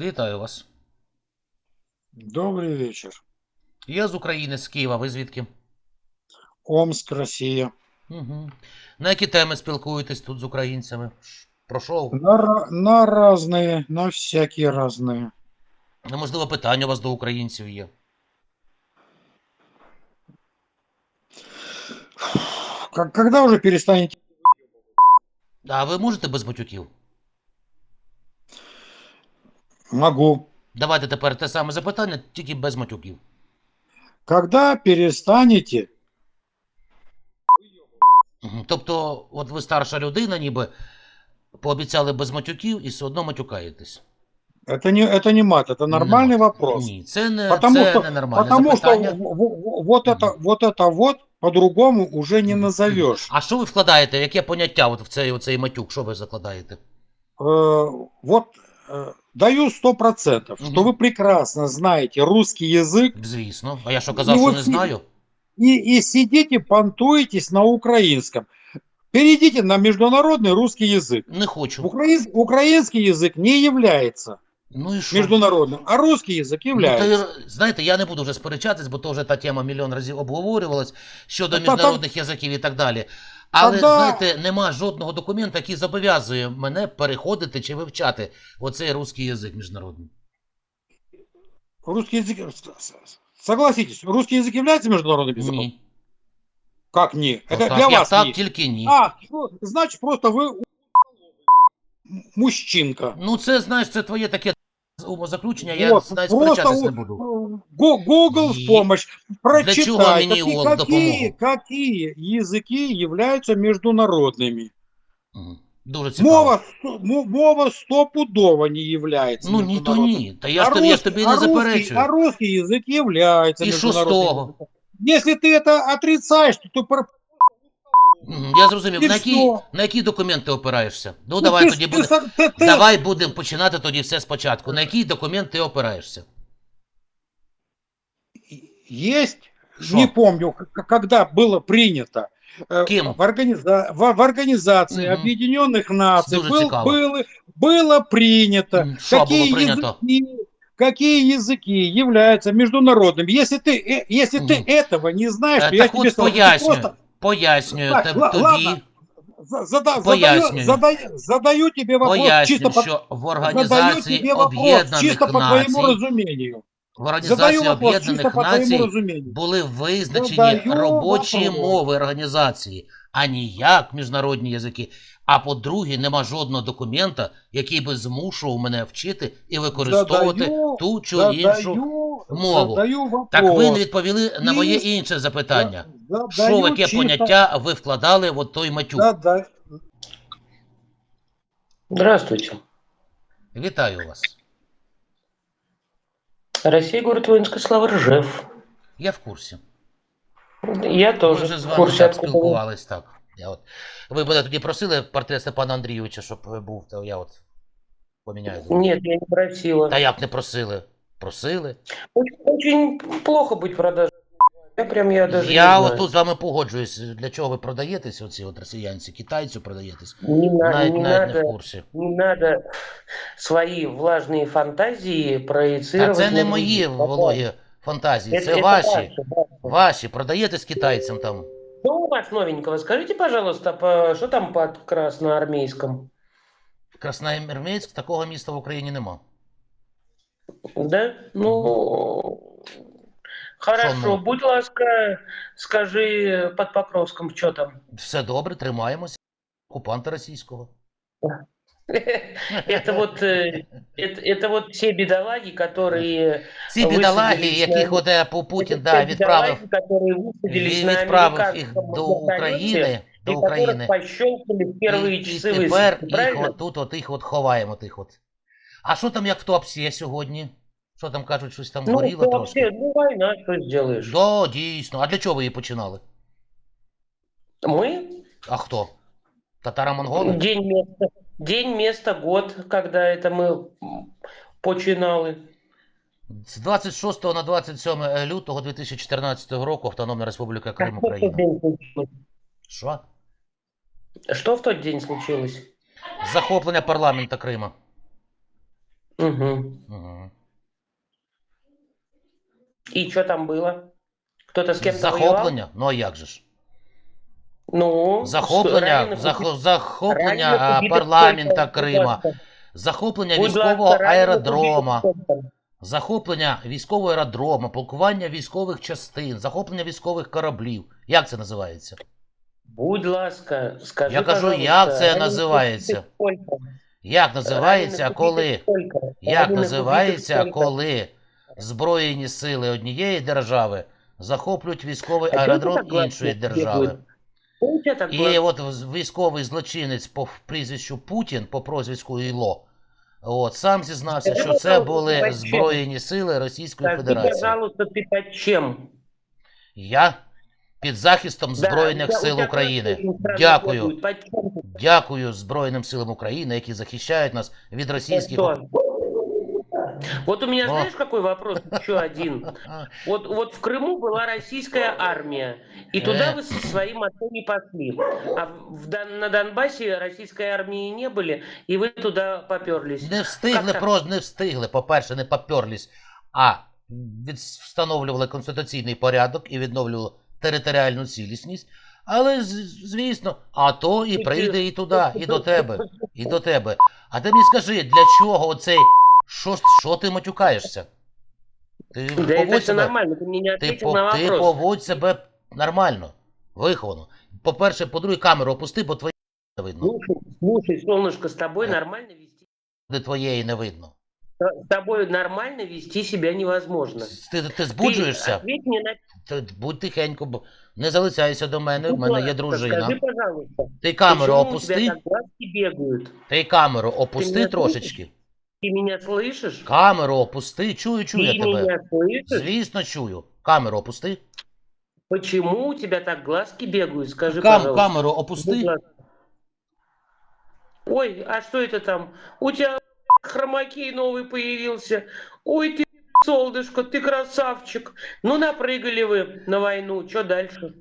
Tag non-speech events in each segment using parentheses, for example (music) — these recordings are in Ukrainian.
Вітаю вас. Добрый вечер. Я з України, з Києва. Ви звідки? Омск, Россия. Угу. На які теми спілкуєтесь тут з українцями? Пройшов. На, ра- на разные, на всякие разные. Ну, Можливо, питання у вас до українців є. Как- Когда уже перестанете? А ви можете без матюків? Могу. Давайте тепер те саме запитання, тільки без матюків. Когда перестанете? Мгм. Тобто, от ви старша людина, ніби пообіцяли без матюків і все одно матюкаєтесь. Это не, это не мат, это нормальный вопрос. Ні, це не, Потому це что, не нормальне потому что запитання. в- в- вот это, вот это вот по-другому уже не Мгм. назовешь. А що ви вкладаєте? Яке поняття от в цей, оцей матюк? Що ви закладаєте? Э, вот э, даю сто процентов, что Мгм. вы прекрасно знаете русский язык Звісно. А я що казав, Ну, що от не ці- знаю? и, и сидите, понтуетесь на украинском. Перейдите на международный русский язык. Не хочу. Украин- украинский язык не является Ну і що? международным, а русский язык Ну, является. то, знаєте, я не буду вже сперечатись, бо то вже та тема мільйон разів обговорювалась щодо Та- та- міжнародних язиків і так далі. Але Тогда- знаєте, нема жодного документу, який зобов'язує мене переходити чи вивчати оцей русський язик міжнародний. Русский язык, с- с- согласитесь, русский язык является международным языком? Ні. Как не? Ну, Это так, для як вас так, не. тільки ні. А, ну, значит, просто вы у- м- мужчинка. Ну, це знаєш, це твоє таке умозаключення, я Вот, навіть просто сперечатись не у- буду. Го- Google И в помощь. Прочитай, чего мне какие, Google какие, допомогу? какие языки являются международными. Мгм. Дуже цікаво. Мова, сто- мо- мова стопудово не является Ну ні, то международной. ні. Та я ж тобі, я ж тобі а не русский, заперечую. а русский язык является И что с международным того? языком. Если ты это отрицаешь, то ты пор- Мгм, Я зрозумів. І На які, всьо. на які документи опираєшся? Ну, Ну, давай ты, тоді ж- буде. ты са- ты- ты- Давай будемо починати тоді все спочатку. На який документ ти опираєшся? Есть, Шо? не помню, к- когда было принято э, Кем? в, организа- в, в Организации Мгм. Объединенных Наций Дуже был- цікаво. было, было принято, М, що какие було прийнято? языки, какие языки являются международными. Если ты, э, если ты Мгм. этого не знаешь, Е, то я Так тебе от скажу, ты пояснюю. просто Пояснюю Так, тобі. ладно. за- зада- задаю, задаю, задаю тебе вопрос Поясню, чисто по, що в Організації Об'єднаних чисто по твоему Націй, в Організації Об'єднаних Націй були визначені Задаю робочі вопрос. мови організації, а ніяк міжнародні язики. А по-друге, нема жодного документа, який би змушував мене вчити і використовувати Задаю- ту чи задаю, іншу. мову. задаю вопрос. Так ви не відповіли на моє інше запитання. За- Що в яке чисто- поняття ви вкладали в той матюк? Здравствуйте. Вітаю вас. Россия, город воинской славы Ржев. Я в курсі. Я Ми тоже вже з в вами курсе, так откуда вы. спілкувались. Так. Я от... Ви мене тоді просили портрет Степана Андрійовича, щоб був, то я от поміняю. Нет, я не просила. Та як не просили? Просили. Очень, очень плохо быть продажей. Я прям я даже я не от знаю. тут з вами погоджуюсь. Для чого ви продаєтесь, оці от росіянці, китайцю продаєтесь? Не, на- Навіть, не навіть не в надо, курсі. не надо свои влажные фантазии А проецировать це не на мої других. вологі фантазії, Это- це это ваші. ваше, ваше. Ваші. Продаєтесь китайцям там. Что у вас новенького? Скажите, пожалуйста, по- что там под красноармейском? Красноармейськ, такого міста в Україні нема. Да? Ну, хорошо. ну? Будь ласка, скажи под Покровском, что там? Все добре, тримаємося. Окупанта російського. (laughs) Это вот, э, это, это вот те бедолаги, которые... Ці бідолаги, висадились яких на- от е, по Путін это да, те відправив, бедолаги, которые высадились він на відправив їх американском до вертолете, України, до и которых України. пощелкали в первые І, і часы тепер высадки, їх правильно? от тут от їх от ховаємо тих от. А що там як в Туапсі сьогодні? Що там кажуть, щось там Ну, горіло то трошки? вообще, ну, война, что сделаешь? Да, дійсно. А для чого ви її починали? Мы? А хто? Татаро-монголи? День, место, день, место, год, когда это мы м, починали. З 26 на 27 лютого 2014 року Автономна Республіка Крим Что в тот Україна. день случилось? Що? Что в тот день случилось? Захоплення парламента Крима. Угу. Угу. И что там было? Кто-то с кем-то воевал? Захоплення? Ну а як же ж? Ну, Захоплення, раненых зах... убит- захоплення раненых а, убитых парламента сколько? Будь Крима, ласка. захоплення Будь військового ласка, раненых аеродрома, убитых сколько? захоплення військового аеродрома, полкування військових частин, захоплення військових кораблів. Як це називається? Будь ласка, скажи, Я кажу, пожалуйста, як це раненых називається? убитых сколько? Як називається, Раненых коли? убитых сколько? Як Раненых називається, убитых сколько? коли Збройні сили однієї держави захоплюють військовий А чого ти аеродром так гладко іншої бігає? держави? І от військовий злочинець по прізвищу Путін, по прозвиську Іло, от, сам зізнався, що це були? Збройні сили Російської Федерації. Я під захистом Збройних сил України. Дякую. Дякую Збройним силам України, які захищають нас від російських. Антон, Вот у меня, О. знаешь, какой вопрос еще один? (laughs) А, Вот, вот в Крыму была российская армия, и туда Э. вы со своим отцом не пошли. А в Дон- на Донбассе российской армии не были, и вы туда поперлись. Не встигли, Как так? просто не встигли. По-перше, не поперлись, а від... встановлювали конституційний порядок і відновлювали територіальну цілісність. Але, з- звісно, а то і прийде і туди, і до (laughs) тебе, і до тебе. А ти мені скажи, для чого оцей. Що, ж- що ти матюкаєшся? Ти Да это поводь все себе, нормально, ты мне не ти, ответил по- на ти вопрос. поводь себе нормально, виховано. По-перше, по-друге, камеру опусти, бо твоєї не видно. Слушай, слушай, солнышко, с тобой Э. нормально вести. Де твоєї не видно. С тобой нормально вести себя невозможно. Ти, ти Ты збуджуєшся? ответь мне на Та будь тихенько, бо не залицяйся до мене, в Будь мене є ласка, дружина. Скажи, пожалуйста, Ти камеру почему у опусти, тебя так глазки бегают? ти камеру опусти мене трошечки. Ты меня слышишь? Камеру опусти, чую, чую я Ты тебе. меня слышишь? Звісно, чую. Камеру опусти. Почему у тебя так глазки бегают? Скажи, Кам, пожалуйста. камеру Будь опусти. ласка. Ой, а что это там? У тебя хромакей новый появился. Ой, ты солнышко, ты красавчик. Ну, напрыгали вы на войну. Что дальше?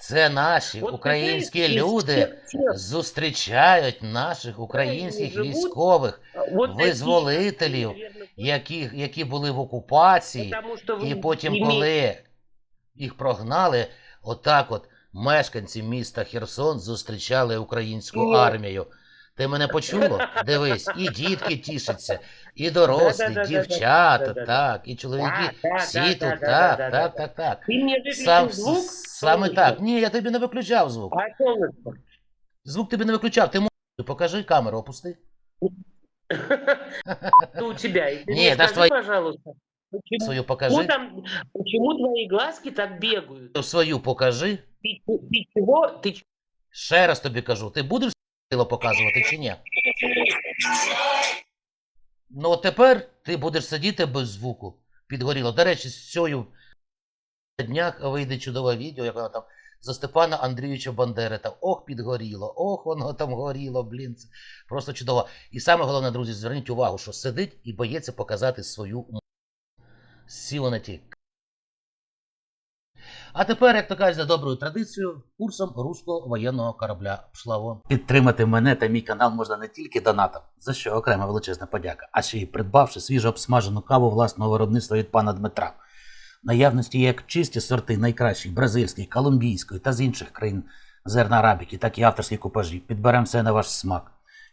Це наші От українські ты люди всех зустрічають наших українських живуть, військових, вот такие, визволителів, наверное, які, які були в окупації. потому что вы І потім, имеете- коли їх прогнали, отак от мешканці міста Херсон зустрічали українську Ні. армію. Ти мене почуло? Дивись, і дітки тішаться, і дорослі, Да-да-да-да-да. дівчата, Да-да-да. так, і чоловіки, Да, да, всі да, тут, да, так, да, да, так, да. так, так. Ты мне выключил Сам, звук? саме Солнышко? так. Ні, я тобі не виключав звук. А солнышко? Звук тобі не виключав. Ти можеш, покажи камеру, опусти. Ну, у тебя. И ты Не, мне это ж скажи, твои- пожалуйста, почему, Свою ну, покажи. там, почему твои глазки так бегают? Свою покажи. Ты, ты чего? Ты ч- Ще раз тобі кажу, ти будеш тіло показувати чи ні? Ну, от тепер ти будеш сидіти без звуку. Підгоріло. До речі, з цією днях вийде чудове відео, як вона там за Степана Андрійовича Бандери. Там, ох, підгоріло, ох, воно там горіло, блін. Це просто чудово. І саме головне, друзі, зверніть увагу, що сидить і боїться показати свою м- сіло на ті. А тепер, як то кажуть, за доброю традицією, курсом руського воєнного корабля Пшлаво. Підтримати мене та мій канал можна не тільки донатом, за що окрема величезна подяка, а ще й придбавши свіжо обсмажену каву власного виробництва від пана Дмитра. Наявності як чисті сорти найкращих бразильської, колумбійської та з інших країн зерна арабіки, так і авторські купажі. Підберемо все на ваш смак.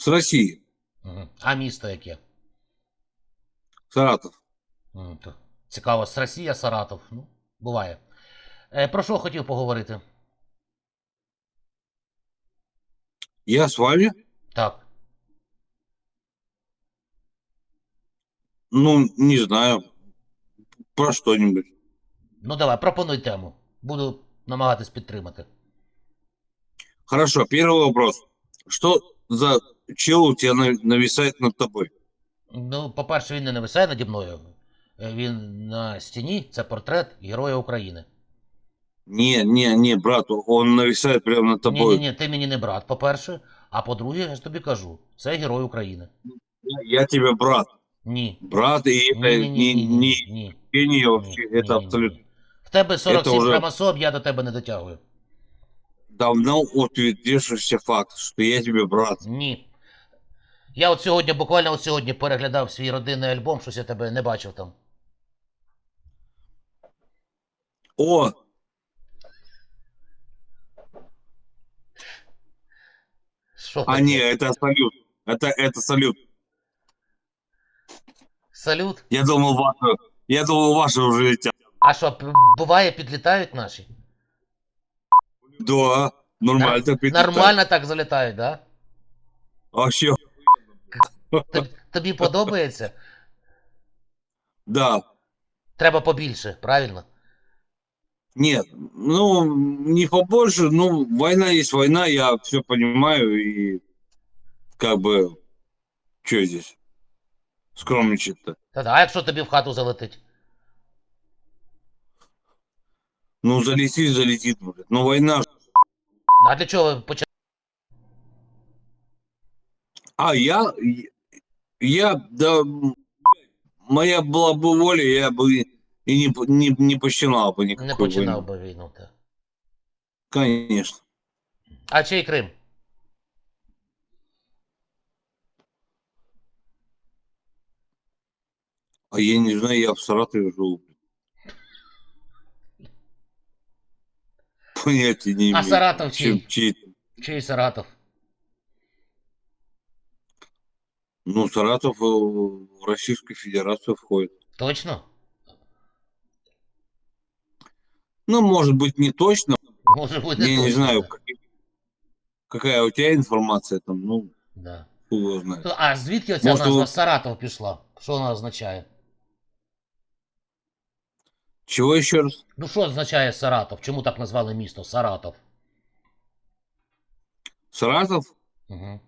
С России. Угу. А місто яке? Саратов. Цікаво, з Росія, Саратов. Ну, буває. Е, про що хотів поговорити? Я с вами? Так. Ну, не знаю. Про что-нибудь. Ну давай, пропонуй тему. Буду намагатись підтримати. Хорошо, первый вопрос. Что за чел у тебя на- нависает над тобой. Ну, по-перше, він не нависає наді мною. Е, Він на стіні, це портрет Героя України. Не, не, не, брат, он нависает прямо над Ні, тобой. ні, ні, ти мені не брат, по-перше. А по-друге, я ж тобі кажу, це Герой України. Я тебе брат. Ні. Брат, и это Ні, ні, ні, не, ні, ні, ні. вообще, Ні, это ні, абсолютно. ні. В тебе 47 уже- хромосом, я до тебе не дотягую. Давно утвердившийся факт, что я тебе брат. Ні. Я от сьогодні, буквально от сьогодні переглядав свій родинний альбом, щось я тебе не бачив там. О, Що а таке? не, это салют. Это, это салют. Салют. Я думал, ваши, я думал, ваши уже летят. А що, п- буває, підлітають наші? Да, нормально. так летят. Нормально так залітають, да? Вообще, Тобі, тобі подобається? да. Треба побільше, правильно? Нет, ну, не побольше, ну, война есть война, я все понимаю, и как бы, что здесь скромничать-то? Та-да, а якщо тобі в хату залетить? Ну, залетит, залетит, блядь. Ну, война. ж. А для чого ви почали? А, я, я, да, моя была бы воля, я бы и не, не, не починал бы никакой Не починав войны. би війну. Та. Конечно. А чий Крим? А я не знаю, я в Саратове живу. Понятия не имею. А Саратов чей? чей Чий Саратов? Ну, Саратов э, в Российскую Федерацию входит. Точно? Ну, может быть, не точно. Може бути я не точно. знаю, как- какая у тебя информация там. Ну, Да. кто его знает. То- А звідки оця Може, назва ви- Саратов пішла? Що вона означає? Чего еще раз? Ну що означає Саратов? Чому так назвали місто Саратов? Саратов? Угу.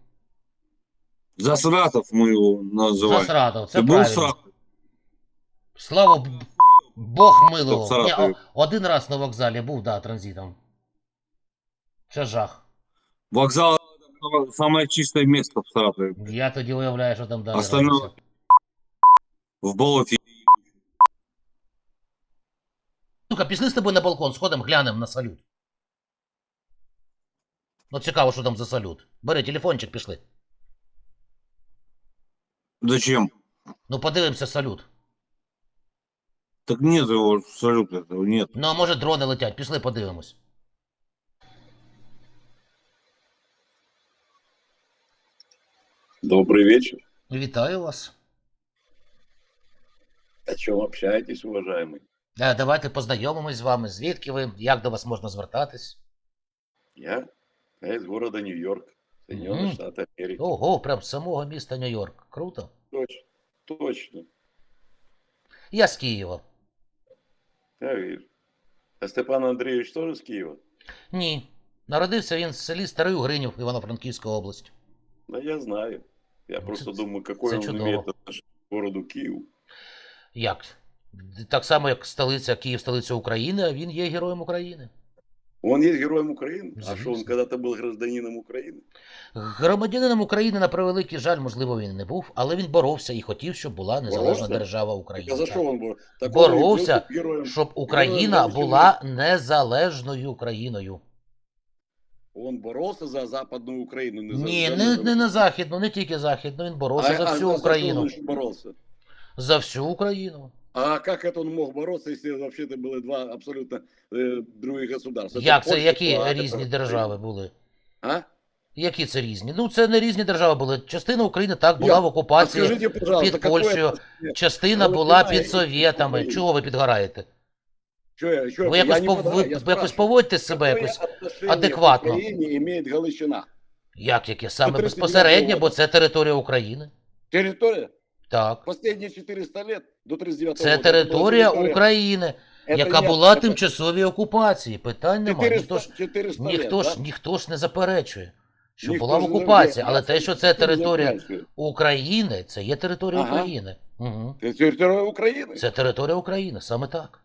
За Саратов мы его За называем. Саратов, це Ты был в правильно. Саратове? Слава Б- Бог милував. в Саратові. Ні, о- один раз на вокзалі був, да, транзитом. Це жах. Вокзал это самое чистое место в Саратове. Я тоді уявляю, що там далі. Остальное- робиться. В болоте. Сука, пішли з тобою на балкон, сходимо, глянемо на салют. Ну цікаво, що там за салют. Бери телефончик, пішли. Зачем? Ну подивимося салют. Так нет его, салют этого нет. Ну а може дрони летять, пішли подивимось. Добрый вечер. Вітаю вас. О чем общаетесь, уважаемый? Е, Давайте познайомимось з вами. Звідки ви? Як до вас можна звертатись? Я? Я из города Нью-Йорк, Соединенные Мгм. Штаты Америки. Ого, прям з самого міста Нью-Йорк. Круто. Точно. Точно. Я з Києва. Я вижу. А Степан Андреевич тоже с Киева? Ні. Народився він в селі Старий Угринів, Івано-Франківська область. Да я знаю. Я Ну, просто думаю, какой це он чудово. имеет отношение к городу Киеву. Як? Так само, як столиця Київ, столиця України, а він є героєм України. Он есть героем Украины? А что, он Известно. когда-то был гражданином Украины? Громадянином України, на превеликий жаль, можливо, він не був, але він боровся і хотів, щоб була незалежна Боровся? держава Так України. а за так. что он был? Так Боровся, он и был героем. Щоб Україна Героєм була незалежною країною. Он боролся за Западную Украину. не за- Ні, за не, не незалежность. на західну, не тільки західну, він боровся за а всю что Україну. он еще боролся? За всю Україну. А как это он мог бороться, если вообще-то было два абсолютно э, других государства? Это Як це, Польша які была, а різні это держави були? А? Які це різні? Ну, це не різні держави були. Частина України так була Як? в А окупації, скажите, пожалуйста, під какое Польщею, отношение- частина Ну, була немає під совєтами. України. Чого ви підгораєте? Що я, що Ви я якось, не пов... подаю, ви я якось спрашиваю, поводьте себе какое якось. отношение адекватно. к Украине имеет Галичина? Як яке? Саме 39 безпосередньо, бо року. це територія України. Территория? Так. Последние 400 лет до 39 Це года. територія Была территория. України, Это яка нет, була это тимчасовій окупації. Питань немає. Ніхто 400, ж, 400 ніхто лет, ж, да? ніхто ж не заперечує. Що Ніхто була в ж не окупації, знає, але а те, що це це ніхто не територія заперечує. України, це є територія Ага. України. Угу. Це територія України. Це територія України, саме так.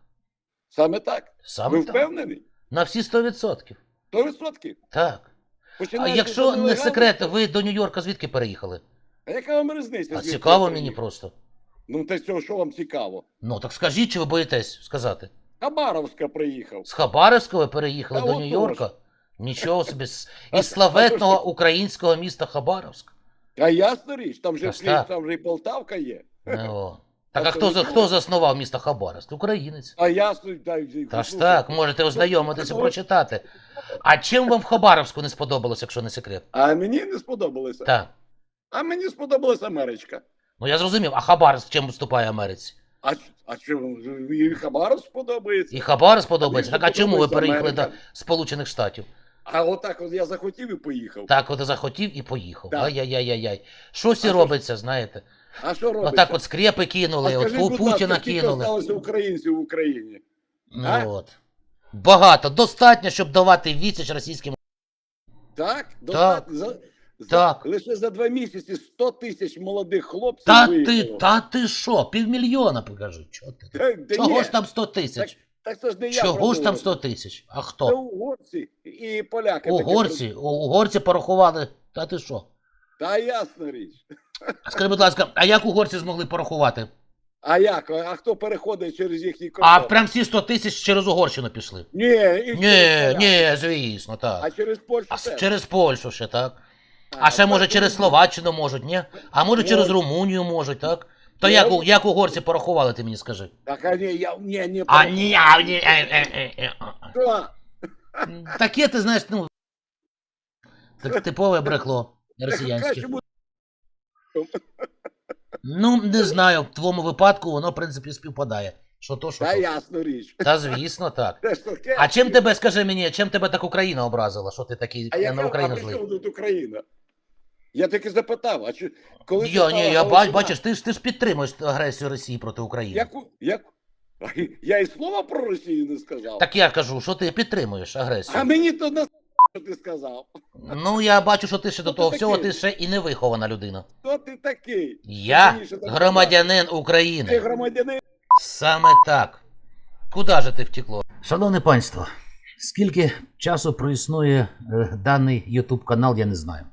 Саме так. Саме Ви так. впевнені? На всі 100%. 100%. Так. А Починаючи якщо з не нелегальних- секрет, ви до Нью-Йорка звідки переїхали? А яка вам різниця? А цікаво мені просто. Ну, та цього, що вам цікаво? Ну так скажіть, чи ви боїтесь сказати? Хабаровська приїхав. З Хабаровського ви переїхали Та до. Нью-Йорка? Нічого собі. З- (laughs) Із славетного українського міста Хабаровськ. А ясна річ, там же, Та ж Клі- так. там же і Полтавка є. Ну, (laughs) Так А а хто, за- хто заснував місто Хабаровськ? Українець. А ясно, дай, Та ж так, можете ознайомитися, Ну, прочитати. А чим вам в Хабаровську не сподобалось, якщо не секрет? А мені не сподобалося. Так. А мені сподобалась Америчка. Ну я зрозумів, а Хабаровськ чим виступає Америці? А, а чому? І Хабаров сподобається. І Хабаровськ подобається. Мені Так а чому ви переїхали до Сполучених Штатів? А отак от я захотів і поїхав. Так, от захотів і поїхав. Так. Ай-яй-яй-яй. Щось і А що робиться, знаєте. А що робиться? Отак от скрепи а кинули, от скажіть, будь Путіна ласка, скільки кинули. залишилося українців в Україні? Ну а? от. Багато, достатньо, щоб давати відсіч російським. Так? Достатньо? За- Так. Лише за два місяці 100 тисяч молодих хлопців Та ти, виїхало. та ти що, півмільйона покажи. Чого ти? Та- та Чого ні. ж там 100 тисяч? Так це ж не я Чого ж там продумав. 100 тисяч? А Це хто? угорці і поляки. таке Угорці, угорці порахували. Та ти що? Та ясна річ. Скажи, будь ласка, а як угорці змогли порахувати? А як? А хто переходить через їхній кордон? А прям всі 100 тисяч через Угорщину пішли. Ні, і через Ні, поляки. ні, звісно, А так. через Польщу А с- теж. через Польщу ще, так. А ще може через ну, Словаччину можуть, ні? А може Ну, через Румунію можуть, так? То як, у- можуть. як угорці порахували, ти мені скажи? Так, а ні, я, ні, ні. А ні, а ні, е, е, е, е, е. Що? Таке, ти знаєш, ну. Так типове брехло росіянське. Ну, не знаю, в твоєму випадку воно, в принципі, співпадає. Що то, що Та то. ясна річ. Та звісно, так. Це ж таке. А чим тебе, скажи мені, чим тебе так Україна образила, що ти такий А на яка, а Україну при злий? чому тут Україна? Я таки запитав, а чи коли це Я, ні, я Галичина, бач, бачиш, ти ж ти ж підтримуєш агресію Росії проти України. Яку, як, я і слова про Росію не сказав. Так я кажу, що ти підтримуєш агресію. А мені то на що ти сказав. Ну, я бачу, що ти ще до Хто того ти всього, такий? ти ще і не вихована людина. Хто ти такий? Я Мені ще так громадянин Ти України. громадянин. Саме так. Куди же ти втекло? Шановне панство, скільки часу проіснує е, даний YouTube канал, я не знаю.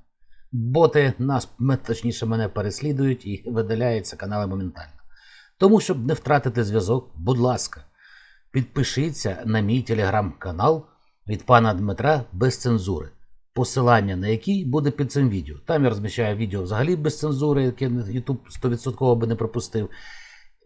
Боти нас, точніше, мене переслідують і видаляються канали моментально. Тому, щоб не втратити зв'язок, будь ласка, підпишіться на мій телеграм-канал від пана Дмитра без цензури. Посилання на який буде під цим відео. Там я розміщаю відео взагалі без цензури, яке YouTube 100% би не пропустив